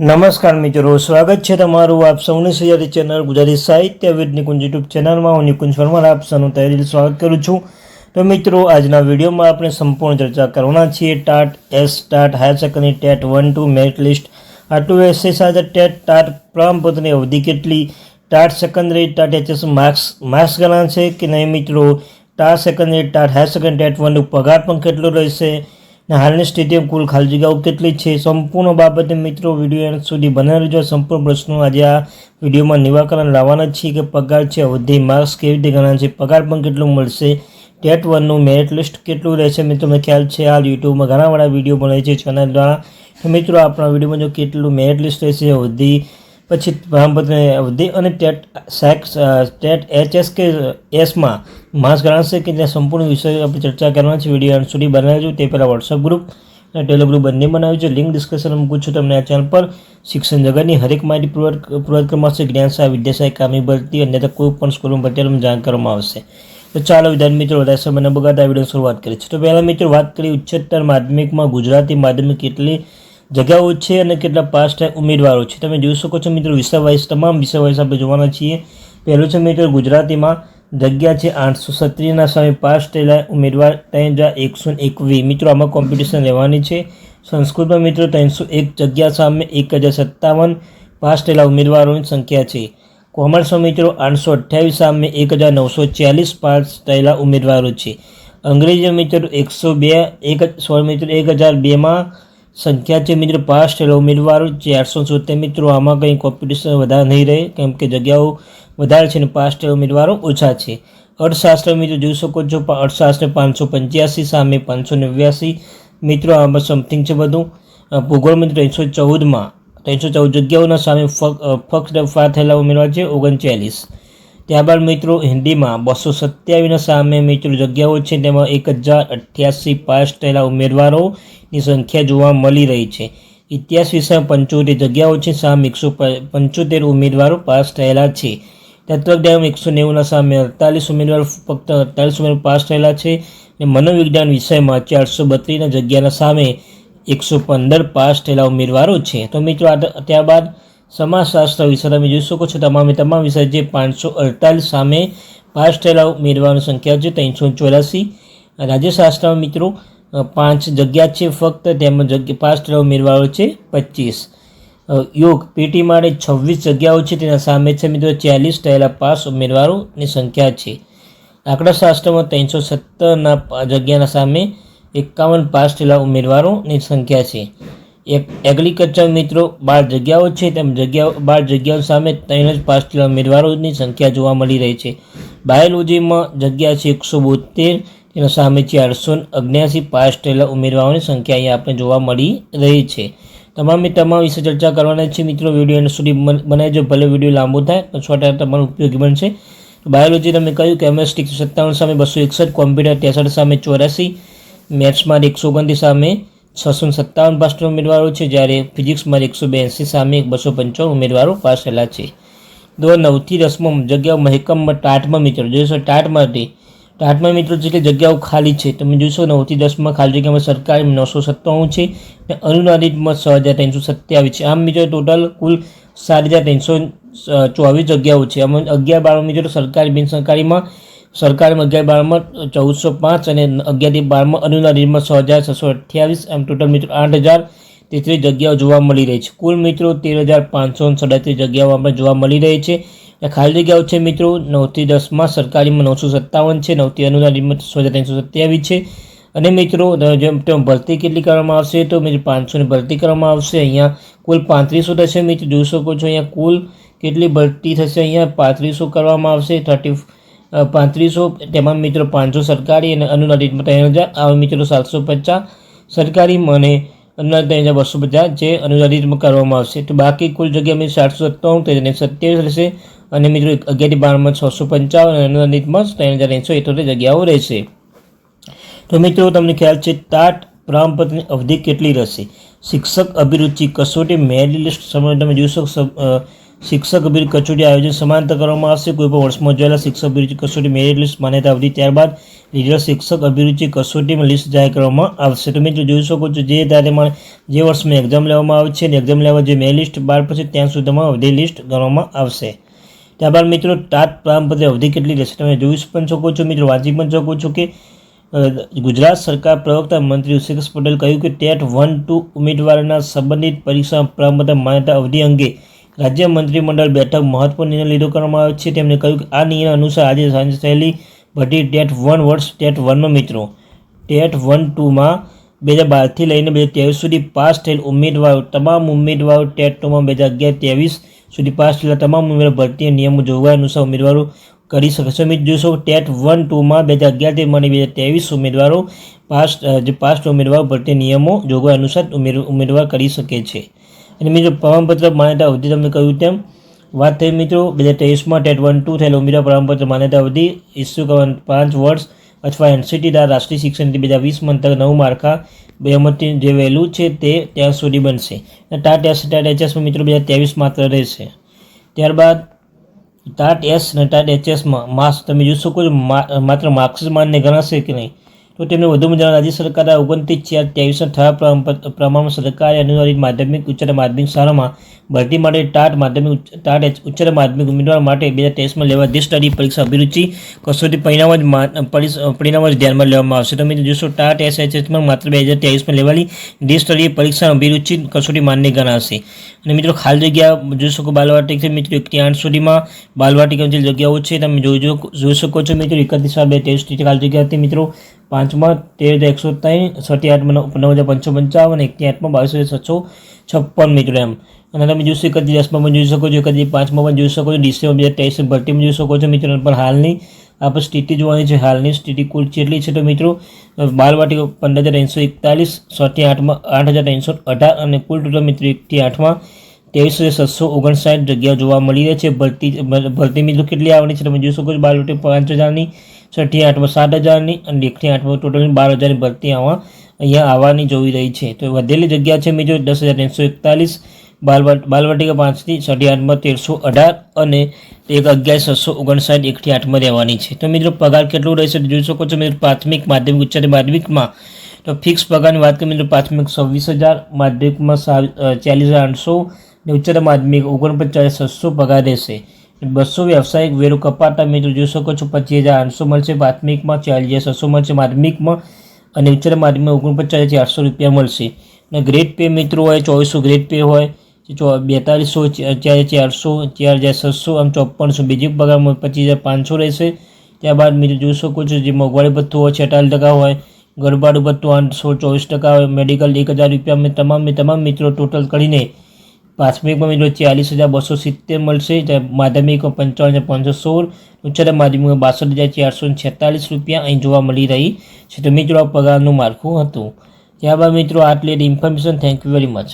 નમસ્કાર મિત્રો, સ્વાગત છે તમારું આપ સૌની સહયારી ચેનલ ગુજરાતી સાહિત્ય વિદ નિકુંજ યુટ્યુબ ચેનલમાં. હું નિકુંજ વર્મા આપ સૌનું તહેરીલ સ્વાગત કરું છું. તો મિત્રો, આજના વિડીયોમાં આપણે સંપૂર્ણ ચર્ચા કરવાના છીએ. TAT S, TAT higher secondary, TET one, two, merit list. આ ટુ એસએ સાથે ટેટ ટાટ પ્રમાણપત્રની અવધિ કેટલી? TAT secondary, TAT HS marks marks ગણા છે કે નહીં મિત્રો? TAT secondary, TAT higher secondary, TET વનનું પગાર પણ કેટલો રહેશે? ને હાલની સ્થિતિમાં કુલ ખાલી જગ્યાઓ કેટલી છે? સંપૂર્ણ બાબતે મિત્રો વીડિયો એન્ડ સુધી બને રહેજો સંપૂર્ણ પ્રશ્નો આજે આ વિડીયોમાં નિવાકરણ લાવવાના છીએ કે પગાર છે, અવધિ, માર્ક્સ કેવી રીતે ગણા છે, પગાર પણ કેટલું મળશે, ટેટ વનનું મેરિટ લિસ્ટ કેટલું રહેશે? મિત્રો તમને ખ્યાલ છે હાલ યુટ્યુબમાં ઘણા બધા વીડિયો બને છે ચેનલ દ્વારા. મિત્રો, આપણા વિડીયોમાં જો કેટલું મેરિટ લિસ્ટ રહેશે, અવધિ પછી પ્રમાણપત્રની અને ટેટ, સેક્સ ટેટ, એચએસ કે એસમાં માસ ગણાશે કે ત્યાં સંપૂર્ણ વિષય આપણે ચર્ચા કરવાના છે, વીડિયો અંત સુધી બનાવ્યું તે પહેલાં વોટ્સઅપ ગ્રુપ અને ટેલિગ્રુપ બંને બનાવ્યું છે. લિંક ડિસ્કશનમાં મૂકું છું તમને આ ચેનલ પર. શિક્ષણ જગતની હરેક માહિતી પૂર્વક પૂર્વક કરવામાં આવશે જ્ઞાન શાહ વિદ્યાશાહી કામી ભરતી અન્યથા કોઈ પણ સ્કૂલમાં ભરતી જાણ કરવામાં આવશે. તો ચાલો વિદ્યાર્થી મિત્રો, વધારે સમય ન બગાડતા વીડિયો શરૂઆત કરીએ છીએ. તો પહેલાં મિત્રો, વાત કરી ઉચ્ચતર માધ્યમિકમાં ગુજરાતી માધ્યમિક કેટલી જગ્યાઓ છે અને કેટલા પાસ થાય ઉમેદવારો છે. તમે જોઈ શકો છો મિત્રો વિષય વાઇઝ તમામ વિષય વાઇઝ આપણે જોવાના છીએ. પહેલું છે મિત્રો, ગુજરાતીમાં જગ્યા છે આઠસો સત્રીના સામે પાસ થયેલા ઉમેદવાર ત્રણ હજાર એકસો એકવીસ. મિત્રો, આમાં કોમ્પિટિશન રહેવાની છે. સંસ્કૃતમાં મિત્રો, ત્રણસો એક જગ્યા સામે એક હજાર સત્તાવન પાસ થયેલા ઉમેદવારોની સંખ્યા છે. કોમર્સમાં મિત્રો, આઠસો અઠ્યાવીસ સામે એક હજાર નવસો ચાલીસ પાસ થયેલા ઉમેદવારો છે. અંગ્રેજી મિત્રો, એકસો બે, એક સોળ મિત્રો, એક હજાર બેમાં સંખ્યા છે મિત્રો પાસ થયેલા ઉમેદવારો ચારસો સોતેર મિત્રો આમાં કંઈ કોમ્પિટિશન વધારે નહીં રહે, કેમ કે જગ્યાઓ વધારે છે અને પાસ થયેલા ઉમેદવારો ઓછા છે. અર્થશાસ્ત્ર મિત્રો જોઈ શકો છો અર્થશાસ્ત્ર પાંચસો પંચ્યાસી, સામે પાંચસો નેવ્યાસી. મિત્રો, આમાં સમથિંગ છે બધું. ભૂગોળ મિત્રો ત્રણસો ચૌદમાં, ત્રણસો ચૌદ જગ્યાઓના સામે ફક્ત ફા થયેલા ઉમેદવાર છે, ઓગણચાલીસ. ત્યારબાદ મિત્રો હિન્દીમાં બસો સત્યાવીસના સામે મિત્રો જગ્યાઓ છે, તેમાં એક હજાર અઠ્યાસી પાસ થયેલા ઉમેદવારોની સંખ્યા જોવા મળી રહી છે. ઇતિહાસ વિષયમાં પંચોતેર જગ્યાઓ છે, સામે એકસો પંચોતેર ઉમેદવારો પાસ થયેલા છે. તત્વજ્ઞાન એકસો નેવુંના સામે અડતાલીસ ઉમેદવારો, ફક્ત અડતાલીસ ઉમેદવારો પાસ થયેલા છે. અને મનોવિજ્ઞાન વિષયમાં ચારસો બત્રીસના જગ્યાના સામે એકસો પંદર પાસ થયેલા ઉમેદવારો છે. તો મિત્રો ત્યારબાદ સમાજશાસ્ત્ર વિશે તમે જોઈ શકો છો. તમામે તમામ વિષય જે પાંચસો અડતાલીસ સામે પાસ થયેલા ઉમેદવારોની સંખ્યા છે ત્રણસો ચોરાસી રાજ્યશાસ્ત્રમાં મિત્રો પાંચ જગ્યા છે ફક્ત તેમાં જગ્યા પાસ થયેલા ઉમેદવારો છે પચીસ. યોગ, પીટી માટે છવ્વીસ જગ્યાઓ છે, તેના સામે છે મિત્રો ચાલીસ થયેલા પાસ ઉમેદવારોની સંખ્યા છે. આંકડાશાસ્ત્રમાં ત્રણસો સત્તરના જગ્યાના સામે એકાવન પાસ થયેલા ઉમેદવારોની સંખ્યા છે. એક એગ્રીકલ્ચર મિત્રો બાર જગ્યાઓ છે, તેમ જગ્યાઓ, બાર જગ્યાઓ સામે ત્રણ જ પાસ થયેલા ઉમેદવારોની સંખ્યા જોવા મળી રહી છે. બાયોલોજીમાં જગ્યા છે એકસો બોતેર તેના સામે ચારસો અગ્યાસી પાસ થયેલા ઉમેદવારોની સંખ્યા અહીંયા આપણે જોવા મળી રહી છે. તમામે તમામ વિશે ચર્ચા કરવાના છે મિત્રો વીડિયો સુધી બન- બનાવજો, ભલે વીડિયો લાંબો થાય તો સો ટકા તમારો ઉપયોગી બનશે. બાયોલોજી તમે કહ્યું કેમેસ્ટ્રી સત્તાવન સામે બસો એકસઠ, કોમ્પ્યુટર ત્રેસઠ સામે ચોરાસી મેથ્સમાં એકસો ઓગણત્રીસ સામે છસો સત્તાવન પાસ થયેલા ઉમેદવારો છે જ્યારે ફિઝિક્સમાં એકસો બ્યાસી સામે બસો પંચાવન ઉમેદવારો પાસ થયેલા છે. દો નવથી દસમાં જગ્યાઓ મહેકમમાં ટાટમાં મિત્રો. જોઈશો ટાટ માટે ટાટમાં મિત્રો જેટલી જગ્યાઓ ખાલી છે, તમે જોશો નવથી દસમાં ખાલી જગ્યામાં સરકારી નવસો સત્તાણું છે અને અનુદાનિતમાં છ હજાર ત્રણસો સત્યાવીસ છે. આમ મિત્રો ટોટલ કુલ સાત હજાર ત્રણસો ચોવીસ જગ્યાઓ છે. આમાં અગિયાર બાર મિત્રો સરકારી બિન સરકારીમાં અગિયાર બારમાં ચૌદસો પાંચ અને અગિયારથી બારમાં અનુદાનિતમાં છ હજાર છસો અઠ્યાવીસ આમ ટોટલ મિત્રો આઠ હજાર તેત્રીસ જગ્યાઓ જોવા મળી રહી છે. કુલ મિત્રો તેર હજાર પાંચસો સડત્રીસ જગ્યાઓ આપણે જોવા મળી રહી છે. ખાલી જગ્યાઓ છે મિત્રો નવથી દસમાં સરકારીમાં નવસો સત્તાવન છે નવથી અનુદાનિતમાં છ હજાર ત્રણસો સત્યાવીસ છે. અને મિત્રો જેમ તેમ ભરતી કેટલી કરવામાં આવશે તો મિત્રો પાંચસોની ભરતી કરવામાં આવશે. અહીંયા કુલ પાંત્રીસો થશે મિત્રો, જોઈ શકો છો અહીંયા કુલ કેટલી ભરતી થશે. અહીંયા પાંત્રીસો કરવામાં આવશે, થર્ટી પાંત્રીસો તેમાં મિત્રો પાંચસો સરકારી અને અનુદાનિતમાં ત્રણ હજાર આવા મિત્રો સાતસો પચાસ સરકારી અને અનુદાનિત ત્રણ હજાર બસો પચાસ જે અનુદાનિતમાં કરવામાં આવશે. તો બાકી કુલ જગ્યા મિત્રો સાતસો સત્તાણું તેને સત્યાવીસ રહેશે. અને મિત્રો અગિયારથી બારમાં છસો પંચાવન અને અનુદાનિતમાં ત્રણ હજાર એકસો ઇઠોતેર જગ્યાઓ રહેશે. તો મિત્રો તમને ખ્યાલ છે તાટ પ્રમાણપત્રની અવધિ કેટલી રહેશે? શિક્ષક અભિરુચિ કસોટી મેરિટ લિસ્ટ સમય તમે જોઈ શકો સબ- અ, શિક્ષક અભિર કસોટી આયોજન સમાંતર કરવામાં આવશે. કોઈ પણ વર્ષમાં જોયેલા શિક્ષક અભિરુચિ કસોટી મેરિટ લિસ્ટ માન્યતા અવધિ ત્યારબાદ લીડર શિક્ષક અભિરુચિ કસોટીમાં લિસ્ટ જાહેર કરવામાં આવશે. તો મિત્રો જોઈ શકો છો, જે તારીખમાં જે વર્ષમાં એક્ઝામ લેવામાં આવે છે અને એક્ઝામ લેવા જે મેરિટ લિસ્ટ બાર પછી ત્યાં સુધીમાં અવધિ લિસ્ટ ગણવામાં આવશે. ત્યારબાદ મિત્રો ટાટ પ્રમાણપત્ર અવધિ કેટલી રહેશે તમે જોઈ પણ શકો છો. મિત્રો વાંચી પણ શકો છો કે ગુજરાત સરકાર પ્રવક્તા મંત્રી ઋષિકેશ પટેલ કહ્યું કે ટેટ વન ટુ ઉમેદવારોના સંબંધિત પરીક્ષા પ્રમાણપત્ર માન્યતા અવધિ અંગે રાજ્ય મંત્રીમંડળ બેઠક મહત્વનો નિર્ણય લીધો કરવામાં આવ્યો છે. તેમણે કહ્યું કે આ નિર્ણય અનુસાર આજે સાંજે થયેલી બધી ટેટ વન વર્ષ ટેટ વનમાં મિત્રો ટેટ વન ટુમાં બે હજાર બારથી લઈને બે હજાર ત્રેવીસ સુધી પાસ થયેલ ઉમેદવારો, તમામ ઉમેદવારો ટેટ ટુમાં બે હજાર અગિયાર ત્રેવીસ સુધી પાસ થયેલા તમામ ઉમેદવારો ભરતી નિયમો જોગવાઈ અનુસાર ઉમેદવારો કરી શકશે. મિત્રો જોશો, ટેટ વન ટુમાં બે હજાર અગિયારથી મને બે હજાર ત્રેવીસ ઉમેદવારો પાસ, જે પાસ્ટ ઉમેદવારો ભરતી નિયમો જોગવાઈ અનુસાર ઉમેદવાર કરી શકે છે. અને મિત્રો, પ્રમાણપત્ર માન્યતા અવધિ તમને કહ્યું તેમ, વાત થઈ મિત્રો, બે હજાર ત્રેવીસમાં ટેટ વન ટુ થયેલો ઉમેદવાર પ્રમાણપત્ર માન્યતા અવધિ ઇસ્યુ કરવાનું પાંચ વર્ષ અથવા એનસીટી દ્વારા રાષ્ટ્રીય શિક્ષણ નીતિ બે હજાર વીસ મંતક નવું માળખા બેમતી જે વહેલું છે તે ત્યાં સુધી બનશે. અને ટાટ એસ ટાટ એચએસમાં મિત્રો, બે હજાર ત્રેવીસ માત્ર રહેશે. ત્યારબાદ ટાટ એસ અને ટાટ એચએસમાં માર્ક્સ તમે જોઈ શકો છો માત્ર માર્ક્સ માન્ય ગણાશે કે નહીં? તો તેમને વધુ જણાવ રાજ્ય સરકારના ઓગણત્રીસ ચાર ત્રેવીસના ઠરાવ પ્રમાણ- પ્રમાણમાં સરકારે અનિવાર્ય માધ્યમિક ઉચ્ચતર માધ્યમિક શાળામાં ભરતી માટે ટાટ માધ્યમિક, ઉચ્ચ- ટાટ ઉચ્ચતર માધ્યમિક ઉમેદવાર માટે બે હજાર ત્રેવીસમાં લેવા દેશ સ્ટડી પરીક્ષા અભિરુચિ કસોટી પરિણામ જ પરિણામ જ ધ્યાનમાં લેવામાં આવશે. તમે જોશો, ટાટ એસ એચ એચમાં માત્ર બે હજાર ત્રેવીસમાં લેવાલી દેશ સ્ટડી પરીક્ષા અભિરુચિ કસોટી માન્ય ગણાશે. અને મિત્રો ખાલી જગ્યા જોઈ શકો બાલવાટિક છે. મિત્રો એકથી આઠ સુધીમાં બાલવાટી જગ્યાઓ છે. તમે જોઈ જોઈ શકો છો મિત્રો. એકત્રીસ બે ત્રેવીસ ખાલી જગ્યા હતી મિત્રો. પાંચમાં તેર એકસો ત્રણ છથી આઠમાં, નવ હજાર પાંચસો પંચાવન એકથી આઠમાં, બાવીસ હજાર છસો છપ્પન મિત્રો એમ. અને તમે જોશો એકત્રીસ દસમાં પણ જોઈ શકો છો એકત્રીસ પાંચમાં પણ જોઈ શકો છો, ડિસેમ્બર બે હજાર ત્રેવીસ ભરતીમાં જોઈ શકો છો મિત્રો. પણ હાલની આપણે સ્થિતિ જોવાની છે, હાલની સ્થિતિ કુલ કેટલી છે તો મિત્રો? બાલવાટિકા પંદર હજાર ત્રણસો એકતાલીસ છથી આઠમાં, આઠ હજાર ત્રણસો અઢાર અને કુલ ટોટલ મિત્રો એકથી આઠમાં, ત્રેવીસ હજાર છસો ઓગણસાઠ જગ્યાઓ જોવા મળી રહી છે. ભરતી ભરતી મિત્રો કેટલી આવવાની છે તમે જોઈ શકો છો બાલવાટી પાંચ હજારની છઠ્ઠી, આઠમાં, સાત હજારની અને એકથી આઠમાં ટોટલ બાર હજારની ભરતી આવા અહીંયા આવવાની જોઈ રહી છે. તો વધેલી જગ્યા છે બીજો દસ હજાર ત્રણસો એકતાલીસ બાલવાટ બાલવાટિકા પાંચથી છઠ્ઠી, આઠમાં તેરસો અઢાર અને એક અગિયાર છસો ઓગણસાઠ, એકથી આઠમાં રહેવાની છે. તો મિત્રો પગાર કેટલું રહેશે જોઈ શકો છો મિત્રો પ્રાથમિક, માધ્યમિક, ઉચ્ચતર માધ્યમિકમાં. તો ફિક્સ પગારની વાત કરીએ મિત્રો પ્રાથમિક છવ્વીસ હજાર, માધ્યમિકમાં ચાલીસ હજાર આઠસો ને ઉચ્ચતર માધ્યમિક ઓગણપચાસ, છસો પગાર રહેશે. બસો વ્યવસાયિક વેરો કપાતા મિત્રો જોઈ શકો છો, પચીસ હજાર આઠસો મળશે. પ્રાથમિકમાં ચાલીસ હજાર છસો મળશે. માધ્યમિકમાં અને ઉચ્ચ માધ્યમિકમાં ઓગણપચાસ હજાર આઠસો રૂપિયા મળશે. અને ગ્રેડ પે મિત્રો હોય, ચોવીસો ગ્રેડ પે હોય બેતાલીસો ચાર ચારસો ચાર હજાર છસો, આમ ચોપનસો બીજી પગારમાં પચીસ હજાર પાંચસો રહેશે. ત્યારબાદ મિત્રો જોઈ શકો છો, જે મોંઘવારી ભથ્થું હોય છેતાલીસ ટકા હોય, ગરબાડું ભથ્થું આઠસો ચોવીસ ટકા હોય મેડિકલ એક હજાર રૂપિયા. તમામ તમામ મિત્રો ટોટલ કરીને પ્રાથમિકમાં મિત્રો ચાલીસ હજાર બસો સિત્તેર મળશે. માધ્યમિકમાં પંચાવન હજાર પાંચસો સોળ, ઉચ્ચતર માધ્યમિકમાં બાસઠ હજાર ચારસો છેતાલીસ રૂપિયા અહીં જોવા મળી રહી છે. તો મિત્રો, આ પગારનું માળખું હતું. ત્યારબાદ મિત્રો, આટલી information thank you very much